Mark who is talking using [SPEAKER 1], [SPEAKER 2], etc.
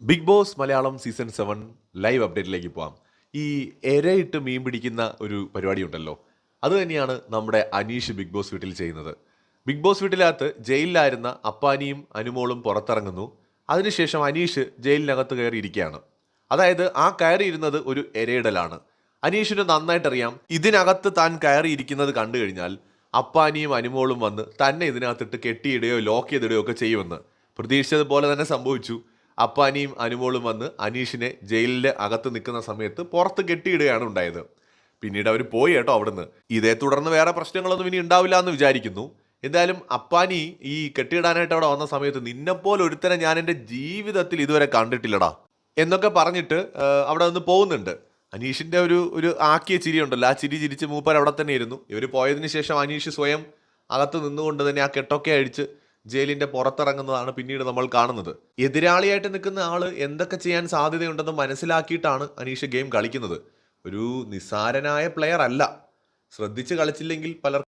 [SPEAKER 1] Bigg Boss Malayalam season seven live അപ്ഡേറ്റിലേക്ക് പോവാം. ഈ എരയിട്ട് മീൻ പിടിക്കുന്ന ഒരു പരിപാടി ഉണ്ടല്ലോ അത് തന്നെയാണ് നമ്മുടെ അനീഷ് ബിഗ് ബോസ് വീട്ടിൽ ചെയ്യുന്നത്. ബിഗ് ബോസ് വീട്ടിലകത്ത് ജയിലിലായിരുന്ന അപ്പാനിയും അനുമോളും പുറത്തിറങ്ങുന്നു. അതിനുശേഷം അനീഷ് ജയിലിനകത്ത് കയറിയിരിക്കുകയാണ്. അതായത് ആ കയറിയിരുന്നത് ഒരു എരയിടലാണ്. അനീഷിന് നന്നായിട്ടറിയാം ഇതിനകത്ത് താൻ കയറിയിരിക്കുന്നത് കണ്ടു കഴിഞ്ഞാൽ അപ്പാനിയും അനുമോളും വന്ന് തന്നെ ഇതിനകത്തിട്ട് കെട്ടിയിടുകയോ ലോക്ക് ചെയ്തിടുകയോ ഒക്കെ ചെയ്യുമെന്ന്. പ്രതീക്ഷിച്ചതുപോലെ തന്നെ സംഭവിച്ചു. അപ്പാനിയും അനുമോളും വന്ന് അനീഷിനെ ജയിലിന്റെ അകത്ത് നിൽക്കുന്ന സമയത്ത് പുറത്ത് കെട്ടിയിടുകയാണ് ഉണ്ടായത്. പിന്നീട് അവർ പോയി കേട്ടോ അവിടുന്ന്. ഇതേ തുടർന്ന് വേറെ പ്രശ്നങ്ങളൊന്നും ഇനി ഉണ്ടാവില്ല എന്ന് വിചാരിക്കുന്നു. എന്തായാലും അപ്പാനി ഈ കെട്ടിയിടാനായിട്ട് അവിടെ വന്ന സമയത്ത് നിന്നെപ്പോലെ ഒരുത്തനെ ഞാൻ എന്റെ ജീവിതത്തിൽ ഇതുവരെ കണ്ടിട്ടില്ലടാ എന്നൊക്കെ പറഞ്ഞിട്ട് അവിടെ നിന്ന് പോകുന്നുണ്ട്. അനീഷിന്റെ ഒരു ഒരു ആക്കിയ ചിരി ഉണ്ടല്ലോ ആ ചിരി ചിരിച്ച് മൂപ്പർ അവിടെ തന്നെ ഇരുന്നു. ഇവർ പോയതിന് ശേഷം അനീഷ് സ്വയം അകത്ത് നിന്നുകൊണ്ട് തന്നെ ആ കെട്ടൊക്കെ അഴിച്ച് ജയിലിന്റെ പുറത്തിറങ്ങുന്നതാണ് പിന്നീട് നമ്മൾ കാണുന്നത്. എതിരാളിയായിട്ട് നിൽക്കുന്ന ആൾ എന്തൊക്കെ ചെയ്യാൻ സാധ്യതയുണ്ടെന്ന് മനസ്സിലാക്കിയിട്ടാണ് അനീഷ് ഗെയിം കളിക്കുന്നത്. ഒരു നിസ്സാരനായ പ്ലെയർ അല്ല. ശ്രദ്ധിച്ച് കളിച്ചില്ലെങ്കിൽ പലർക്കും